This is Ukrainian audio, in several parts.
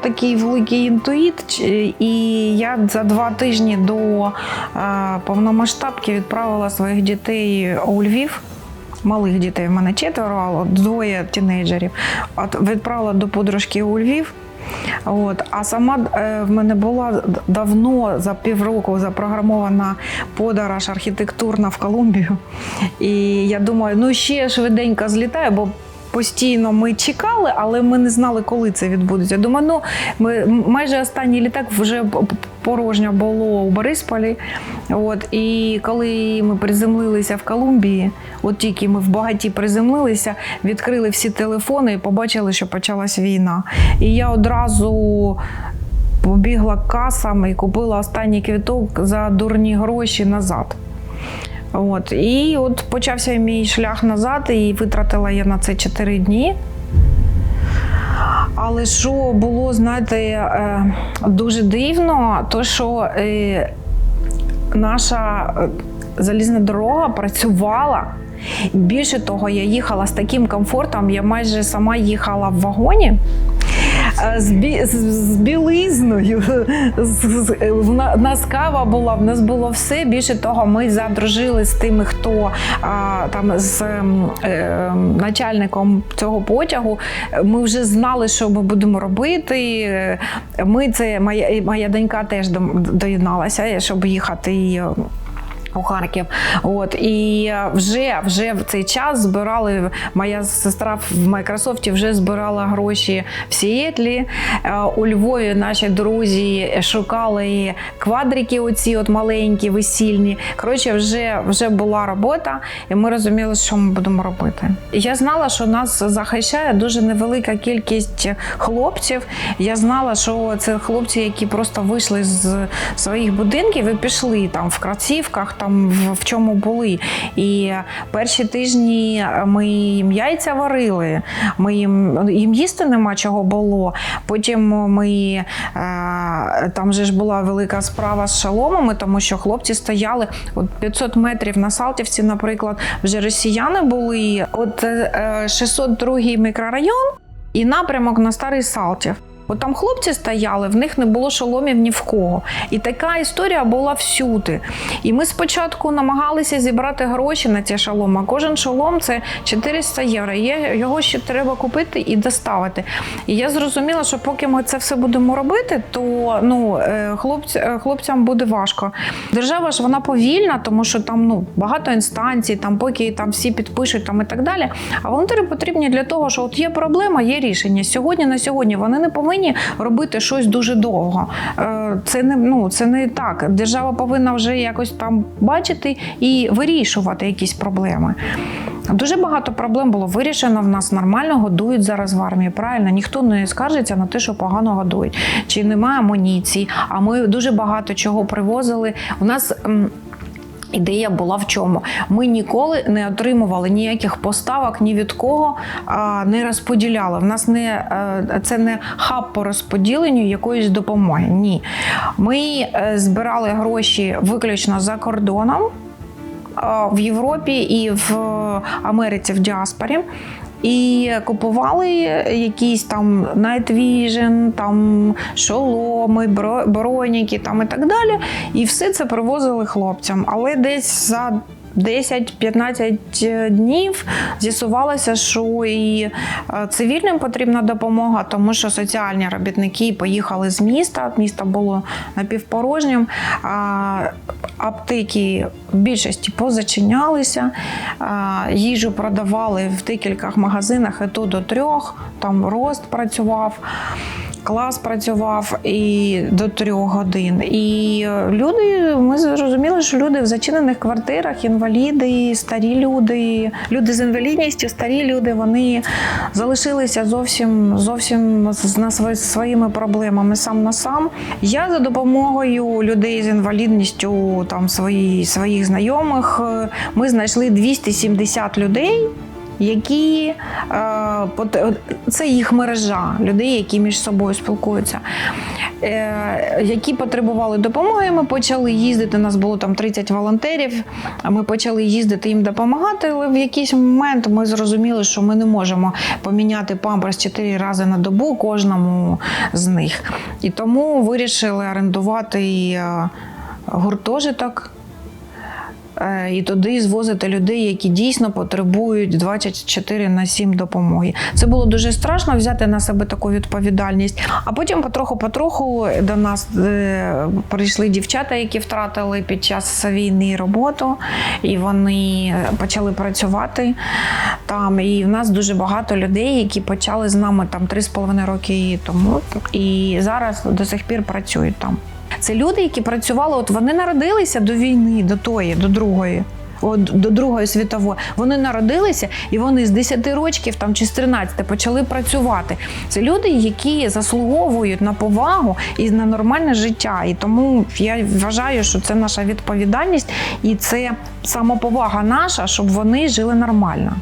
такий великий інтуїт, і я за два тижні до е, повномасштабки відправила своїх дітей у Львів. Малих дітей в мене четверо, двоє тінейджерів. От відправила до подружки у Львів. От, а сама е, в мене була давно за півроку запрограмована подорож архітектурна в Колумбію. І я думаю, ну ще швиденько злітаю, бо постійно ми чекали, але ми не знали, коли це відбудеться. Думаю, ну ми майже останній літак вже порожньо було у Борисполі. От, і коли ми приземлилися в Колумбії, от тільки ми в багаті приземлилися, відкрили всі телефони і побачили, що почалась війна. І я одразу побігла к касам і купила останній квіток за дурні гроші назад. От. І от почався мій шлях назад, і витратила я на це 4 дні. Але що було, знаєте, е, дуже дивно, то що е, наша е, залізна дорога працювала. Більше того, я їхала з таким комфортом, я майже сама їхала в вагоні. З, бі, з, з білизною. В на- нас кава була, в нас було все. Більше того, ми задружили з тими, хто а, там з ем, е, начальником цього потягу. Ми вже знали, що ми будемо робити. Ми це моя, моя донька теж до- доєдналася, щоб їхати. І, е, у Харків, от і вже вже в цей час збирали моя сестра в Майкрософті вже збирала гроші в Сіетлі. Е, У Львові наші друзі шукали квадрики, оці от маленькі, весільні. Коротше, вже вже була робота, і ми розуміли, що ми будемо робити. Я знала, що нас захищає дуже невелика кількість хлопців. Я знала, що це хлопці, які просто вийшли з своїх будинків і пішли там в крацівках, там в, в чому були. І перші тижні ми їм яйця варили, ми їм, їм їсти нема чого було. Потім ми е, там же ж була велика справа з шаломами, тому що хлопці стояли от 500 метрів на Салтівці, наприклад, вже росіяни були. От е, 602 мікрорайон і напрямок на старий Салтів. От там хлопці стояли, в них не було шоломів ні в кого. І така історія була всюди. І ми спочатку намагалися зібрати гроші на ці шоломи. Кожен шолом це 400 євро. Його ще треба купити і доставити. І я зрозуміла, що поки ми це все будемо робити, то ну, е, хлопці, е, хлопцям буде важко. Держава ж вона повільна, тому що там ну, багато інстанцій, там поки там всі підпишуть там, і так далі. А волонтери потрібні для того, що от є проблема, є рішення. Сьогодні на сьогодні вони не повинні робити щось дуже довго. Е, Це не ну це не так. Держава повинна вже якось там бачити і вирішувати якісь проблеми. Дуже багато проблем було вирішено. В нас нормально годують зараз в армії. Правильно, ніхто не скаржиться на те, що погано годують, чи немає амуніції. А ми дуже багато чого привозили. У нас. Ідея була в чому? Ми ніколи не отримували ніяких поставок ні від кого, а, не розподіляли. В нас не е, це не хаб по розподіленню якоїсь допомоги. Ні. Ми е, збирали гроші виключно за кордоном в Європі і в Америці в діаспорі. І купували якісь там Night Vision, там шоломи, бро- броніки там і так далі. І все це привозили хлопцям. Але десь за 10-15 днів з'ясувалося, що і е, цивільним потрібна допомога, тому що соціальні робітники поїхали з міста. Місто було напівпорожнім. Аптеки в більшості позачинялися, їжу продавали в декількох магазинах і то до трьох. Там рост працював. Клас працював і до трьох годин. І е, люди, ми зрозуміли, що люди в зачинених квартирах, інваліди, старі люди, люди з інвалідністю, старі люди, вони залишилися зовсім зовсім з своїми проблемами сам на сам. Я за допомогою людей з інвалідністю, там свої, своїх знайомих, е, ми знайшли 270 людей які е, це їх мережа людей, які між собою спілкуються, е, які потребували допомоги. Ми почали їздити. У нас було там 30 волонтерів. Ми почали їздити їм допомагати. Але в якийсь момент ми зрозуміли, що ми не можемо поміняти памперс 4 рази на добу кожному з них. І тому вирішили орендувати е, гуртожиток. Е, І туди звозити людей, які дійсно потребують 24 на 7 допомоги. Це було дуже страшно взяти на себе таку відповідальність. А потім потроху-потроху до нас е, прийшли дівчата, які втратили під час війни роботу, і вони почали працювати там. І в нас дуже багато людей, які почали з нами там 3,5 роки тому, і зараз до сих пір працюють там. Це люди, які працювали, от вони народилися до війни, до тої, до другої. От, до Другої світової вони народилися і вони з 10 років там чи з 13 почали працювати. Це люди, які заслуговують на повагу і на нормальне життя. І тому я вважаю, що це наша відповідальність і це самоповага наша, щоб вони жили нормально.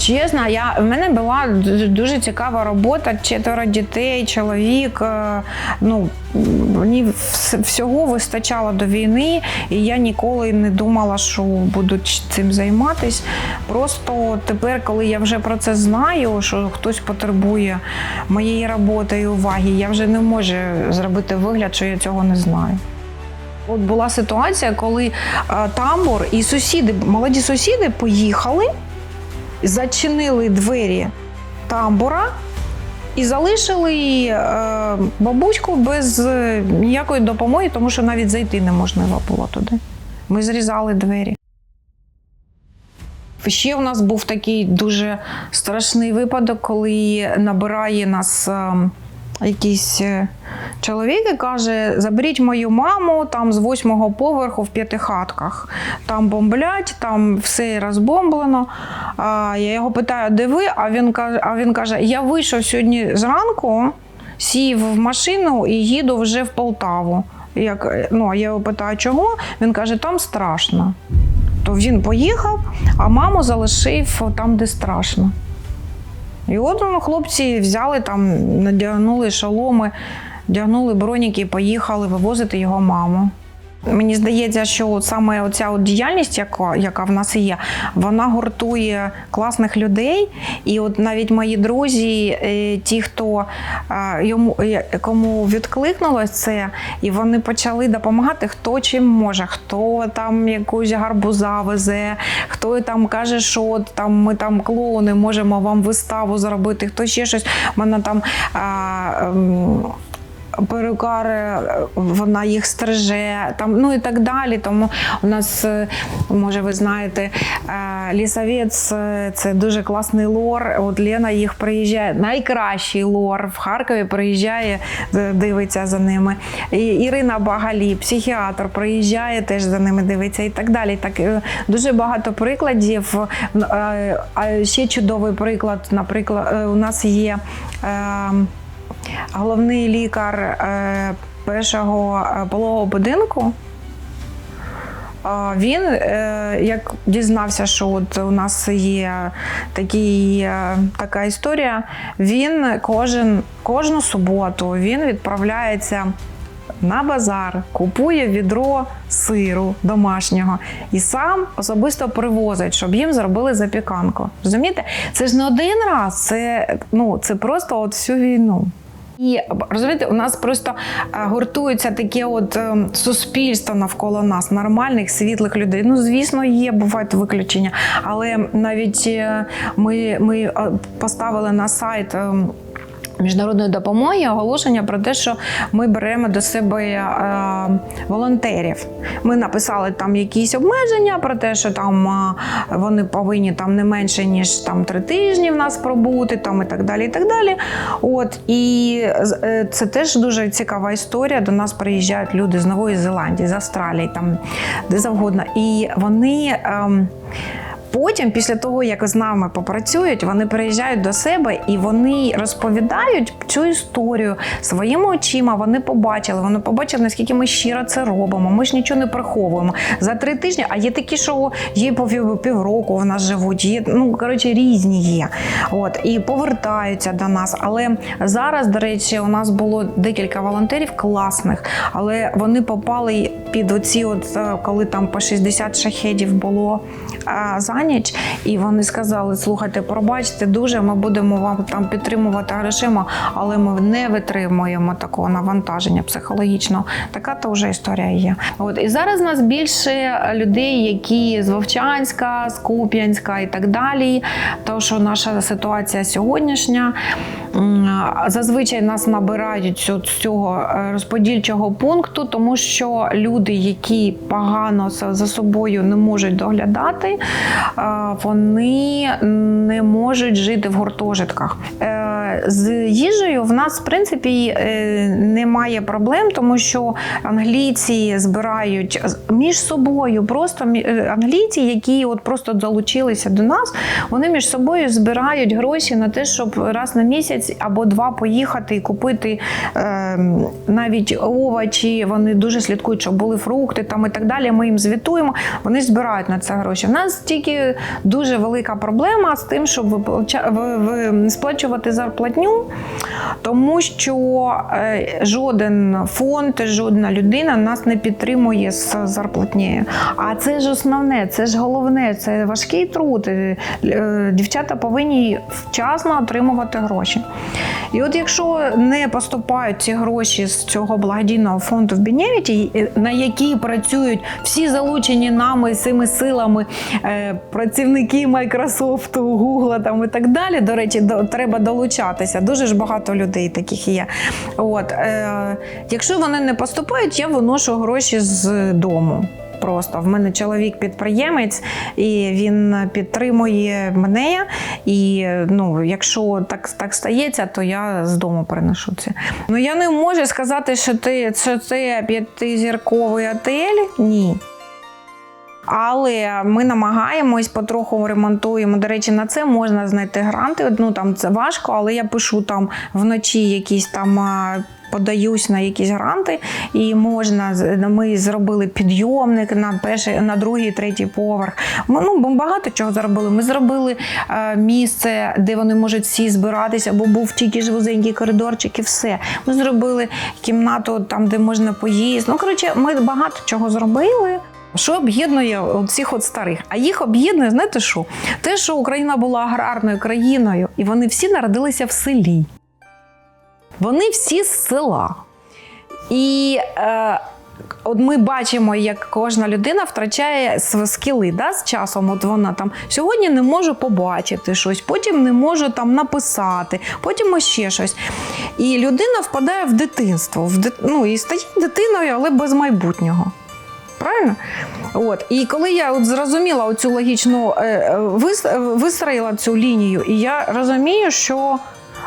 Чесно, я в мене була дуже цікава робота. Четверо дітей, чоловік. е, Ну мені всього вистачало до війни, і я ніколи не думала, що буду цим займатись. Просто тепер, коли я вже про це знаю, що хтось потребує моєї роботи і уваги, я вже не можу зробити вигляд, що я цього не знаю. От була ситуація, коли е, тамбур і сусіди, молоді сусіди поїхали зачинили двері тамбура і залишили е, бабуську без е, ніякої допомоги, тому що навіть зайти неможливо було туди. Ми зрізали двері. Ще у нас був такий дуже страшний випадок, коли набирає нас е, якийсь е, чоловік і каже: заберіть мою маму там з восьмого поверху в п'ятихатках. Там бомблять, там все розбомблено. А я його питаю, де ви? А він каже, а він каже: Я вийшов сьогодні зранку, сів в машину і їду вже в Полтаву. Як, ну, а я його питаю, чого? Він каже, там страшно. То він поїхав, а маму залишив там, де страшно. І от ну, хлопці взяли там, надягнули шоломи, вдягнули броніки і поїхали вивозити його маму. Мені здається, що саме от діяльність, яка, яка в нас є, вона гуртує класних людей. І от навіть мої друзі, е, ті, хто е, йому е, кому відкликнулось це, і вони почали допомагати, хто чим може, хто там якусь гарбуза везе, хто там каже, що там ми там клоуни можемо вам виставу зробити, хто ще щось. У мене там. А, ем, перукар, вона їх стриже, там, ну і так далі. Тому у нас, е, може, ви знаєте, е, лісовець е, це дуже класний лор. От Лена їх приїжджає, найкращий лор в Харкові приїжджає, дивиться за ними. І Ірина Багалі, психіатр, приїжджає, теж за ними дивиться і так далі. Так, дуже багато прикладів. А ще чудовий приклад, наприклад, у нас є. Головний лікар е, першого е, пологового будинку. Він е, як дізнався, що от у нас є такий, е, така історія, він кожен, кожну суботу він відправляється на базар, купує відро сиру домашнього і сам особисто привозить, щоб їм зробили запіканку. Розумієте? Це ж не один раз, це, ну, це просто от всю війну. І розумієте, у нас просто е, гуртується таке от е, суспільство навколо нас, нормальних, світлих людей. Ну, звісно, є, бувають виключення. Але навіть е, ми, ми е, поставили на сайт. Міжнародної допомоги оголошення про те, що ми беремо до себе е, волонтерів. Ми написали там якісь обмеження про те, що там е, вони повинні там не менше ніж там три тижні в нас пробути, там і так далі. І так далі. От і е, це теж дуже цікава історія. До нас приїжджають люди з Нової Зеландії, з Австралії, там де завгодно. І вони. ем, Потім, після того, як з нами попрацюють, вони приїжджають до себе і вони розповідають цю історію своїми очима. Вони побачили, вони побачили, наскільки ми щиро це робимо. Ми ж нічого не приховуємо. За три тижні, а є такі, що є по пів- півроку в нас живуть, є, ну коротше, різні є. От і повертаються до нас. Але зараз, до речі, у нас було декілька волонтерів класних, але вони попали під оці, от е, коли там по 60 шахедів було а, ніч, і вони сказали: слухайте, пробачте дуже, ми будемо вам там підтримувати грошима, але ми не витримуємо такого навантаження психологічного. Така то вже історія є. От і зараз у нас більше людей, які з Вовчанська, з Куп'янська і так далі. То що наша ситуація сьогоднішня. Зазвичай нас набирають от з цього е, розподільчого пункту, тому що люди, які погано за собою не можуть доглядати, е, вони не можуть жити в гуртожитках. Е, З їжею в нас, в принципі, немає проблем, тому що англійці збирають між собою, просто англійці, які от просто долучилися до нас, вони між собою збирають гроші на те, щоб раз на місяць або два поїхати і купити е, навіть овочі. Вони дуже слідкують, щоб були фрукти там і так далі. Ми їм звітуємо. Вони збирають на це гроші. У нас тільки дуже велика проблема з тим, щоб сплачувати зарплатню, тому що е, жоден фонд, жодна людина нас не підтримує з зарплатнею. А це ж основне, це ж головне, це важкий труд. Е, е, Дівчата повинні вчасно отримувати гроші. І от якщо не поступають ці гроші з цього благодійного фонду в Бенєвіті, е, на які працюють всі залучені нами цими силами е, працівники Microsoft, Google там і так далі. До речі, до, треба долучатися. Дуже ж багато людей таких є. От, е, якщо вони не поступають, я виношу гроші з дому. Просто в мене чоловік підприємець, і він підтримує мене. І ну, якщо так, так стається, то я з дому приношу це. Ну я не можу сказати, що ти це п'ятизірковий отель. Ні. Але ми намагаємось потроху ремонтуємо. До речі, на це можна знайти гранти. Ну там це важко, але я пишу там вночі якісь там. Подаюсь на якісь гранти, і можна ми зробили підйомник на перший, на другий, третій поверх. Ми ну багато чого зробили. Ми зробили е, місце, де вони можуть всі збиратися, бо був тільки ж вузенький коридорчик, і все. Ми зробили кімнату там, де можна поїсти. Ну коротше, ми багато чого зробили. Що об'єднує цих от старих? А їх об'єднує, знаєте що? Те, що Україна була аграрною країною, і вони всі народилися в селі. Вони всі з села. І е, от ми бачимо, як кожна людина втрачає скіли да, з часом. От вона там сьогодні не може побачити щось, потім не може там написати, потім ще щось. І людина впадає в дитинство, в дит... ну, і стає дитиною, але без майбутнього. Правильно? От. І коли я от зрозуміла оцю логічну, е, е, вис- вистроїла цю лінію, і я розумію, що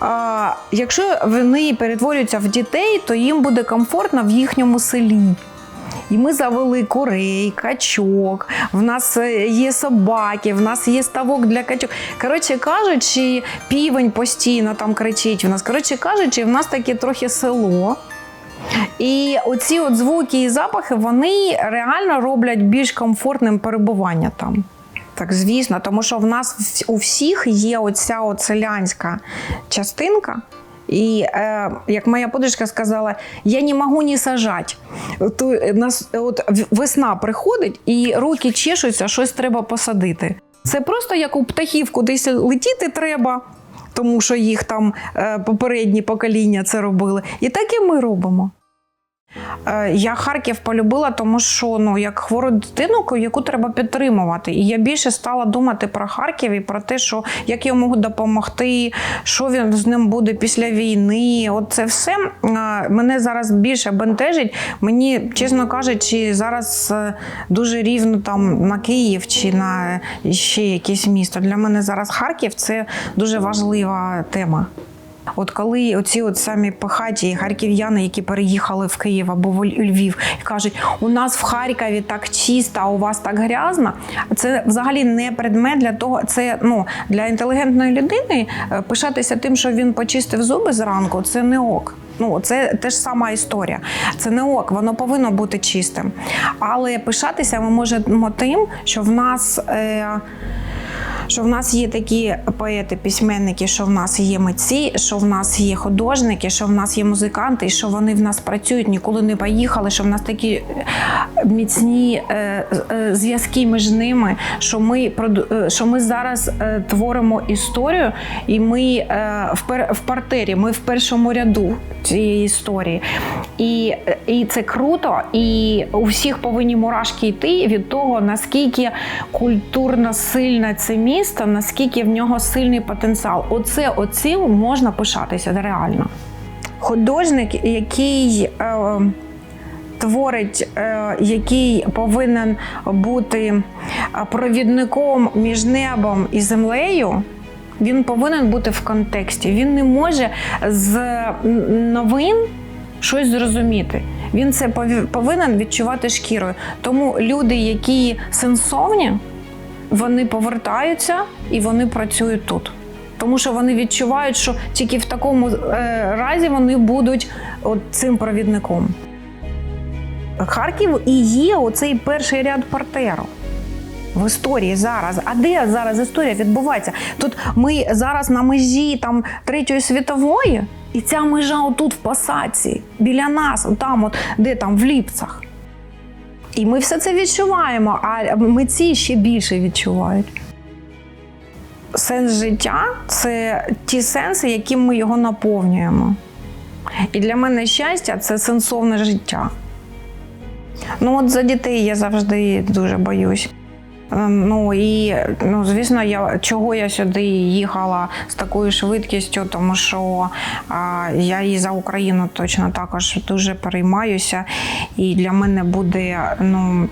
а, якщо вони перетворюються в дітей, то їм буде комфортно в їхньому селі. І ми завели курей, качок, в нас е, є собаки, в нас є ставок для качок. Коротше кажучи, півень постійно там кричить в нас. Коротше кажучи, в нас таке трохи село. І оці от звуки і запахи вони реально роблять більш комфортним перебування там. Так, звісно, тому що в нас у всіх є оця от селянська частинка. І е, як моя подружка сказала, я не можу не сажати. Е, от весна приходить і руки чешуться, щось треба посадити. Це просто як у птахів кудись летіти треба, тому що їх там е, попередні покоління це робили. І так і ми робимо. Е, Я Харків полюбила, тому що ну як хвору дитину, яку треба підтримувати. І я більше стала думати про Харків і про те, що як я можу допомогти, що він з ним буде після війни. От це все е, мене зараз більше бентежить. Мені, чесно кажучи, зараз е, дуже рівно там на Київ чи на ще якесь місто. Для мене зараз Харків це дуже важлива тема. От коли оці от самі пихаті харків'яни, які переїхали в Київ або в Львів, і кажуть, у нас в Харкові так чисто, а у вас так грязно. Це взагалі не предмет для того. Це ну для інтелігентної людини е, пишатися тим, що він почистив зуби зранку, це не ок. Ну, це теж сама історія. Це не ок, воно повинно бути чистим. Але пишатися ми можемо тим, що в нас. Е, що в нас є такі поети, письменники, що в нас є митці, що в нас є художники, що в нас є музиканти, і що вони в нас працюють, ніколи не поїхали, що в нас такі е, міцні е, е, зв'язки між ними, що ми, що ми зараз творимо історію, і ми в, партері, ми в першому ряду цієї історії. І, і це круто, і у всіх повинні мурашки йти від того, наскільки культурно сильне це місто, наскільки в нього сильний потенціал. Оце оцим можна пишатися реально. Художник, який е, творить, е, який повинен бути е, провідником між небом і землею. Він повинен бути в контексті. Він не може з новин щось зрозуміти. Він це повинен відчувати шкірою. Тому люди, які сенсовні, вони повертаються і вони працюють тут. Тому що вони відчувають, що тільки в такому е, разі вони будуть от цим провідником. Харків і є оцей перший ряд партеру в історії зараз. А де зараз історія відбувається? Тут ми зараз на межі там третьої світової, і ця межа отут в посадці, біля нас, там, от де там в ліпцях. І ми все це відчуваємо, а митці ще більше відчувають. Сенс життя це ті сенси, яким ми його наповнюємо. І для мене щастя це сенсовне життя. Ну, от за дітей я завжди дуже боюсь. Е, Ну і ну, звісно, я чого я сюди їхала з такою швидкістю, тому що а, я і за Україну точно також дуже переймаюся. І для мене буде ну.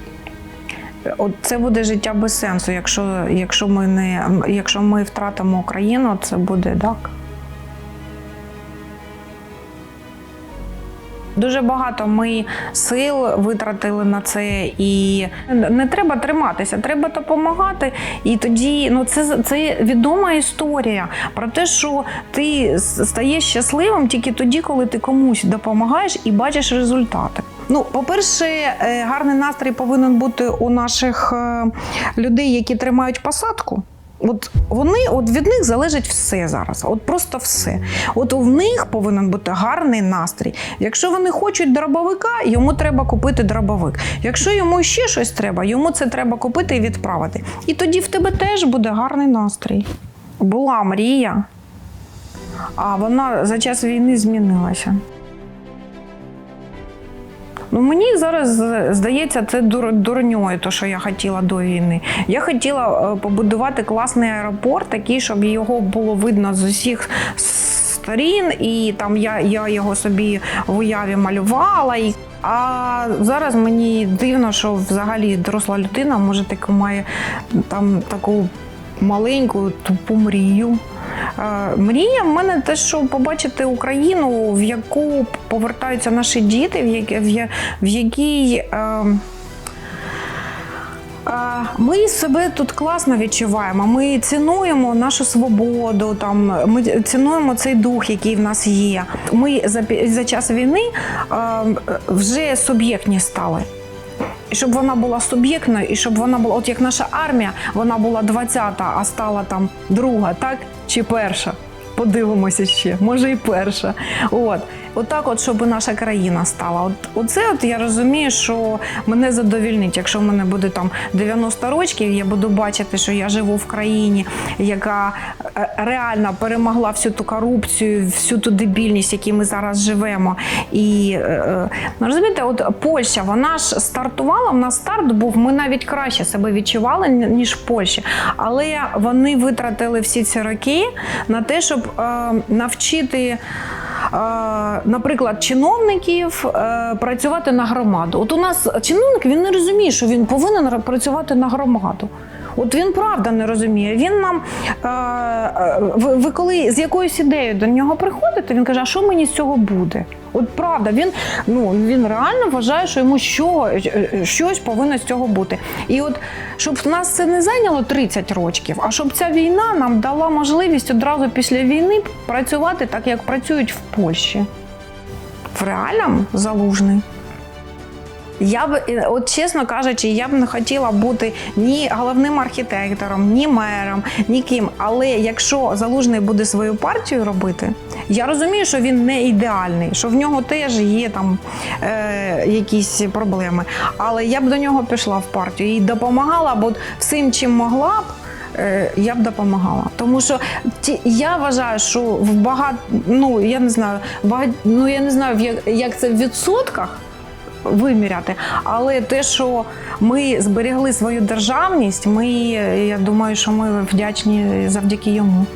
От це буде життя без сенсу. Якщо, якщо ми не якщо ми втратимо Україну, це буде так. Дуже багато ми сил витратили на це, і не треба триматися, треба допомагати. І тоді ну це це відома історія про те, що ти стаєш щасливим тільки тоді, коли ти комусь допомагаєш і бачиш результати. Ну, по-перше, е, гарний настрій повинен бути у наших е, людей, які тримають посадку. От вони, от від них залежить все зараз. От просто все. От в них повинен бути гарний настрій. Якщо вони хочуть дробовика, йому треба купити дробовик. Якщо йому ще щось треба, йому це треба купити і відправити. І тоді в тебе теж буде гарний настрій. Була мрія, а вона за час війни змінилася. Ну, мені зараз здається, це дур, дурньою, то, що я хотіла до війни. Я хотіла е, побудувати класний аеропорт, такий, щоб його було видно з усіх сторін, і там я, я його собі в уяві малювала. І... А зараз мені дивно, що взагалі доросла людина може таку має там таку маленьку тупу мрію. Е, Мрія в мене те, що побачити Україну, в яку повертаються наші діти, в які- в якій. е, е, Ми себе тут класно відчуваємо. Ми цінуємо нашу свободу, там ми цінуємо цей дух, який в нас є. Ми за, за час війни вже суб'єктні стали. І щоб вона була суб'єктною, і щоб вона була, от як наша армія, вона була 20-та, а стала там друга, так? Чи перша? Подивимося ще, може і перша. От. Отак, от, щоб наша країна стала. От, оце от я розумію, що мене задовільнить, якщо в мене буде там 90 років, я буду бачити, що я живу в країні, яка е, реально перемогла всю ту корупцію, всю ту дебільність, в якій ми зараз живемо. І е, е, ну, розумієте, от Польща, вона ж стартувала. В нас старт був. Ми навіть краще себе відчували ніж в Польщі, але вони витратили всі ці роки на те, щоб е, навчити. е, Наприклад, чиновників е, працювати на громаду. От у нас чиновник він не розуміє, що він повинен працювати на громаду. От він правда не розуміє. Він нам ви коли з якоюсь ідеєю до нього приходите, він каже: а що мені з цього буде? От правда, він ну він реально вважає, що йому що, щось повинно з цього бути. І от щоб нас це не зайняло 30 років, а щоб ця війна нам дала можливість одразу після війни працювати так, як працюють в Польщі. В реальному залужний. Я б, от чесно кажучи, я б не хотіла бути ні головним архітектором, ні мером, ні ким. Але якщо залужний буде свою партію робити, я розумію, що він не ідеальний, що в нього теж є там е, якісь проблеми. Але я б до нього пішла в партію і допомагала, бо всім, чим могла б. е, Я б допомагала, тому що ті, я вважаю, що в багато, ну я не знаю, багать, ну я не знаю, як, як це в відсотках, виміряти. Але те, що ми зберегли свою державність, ми я думаю, що ми вдячні завдяки йому.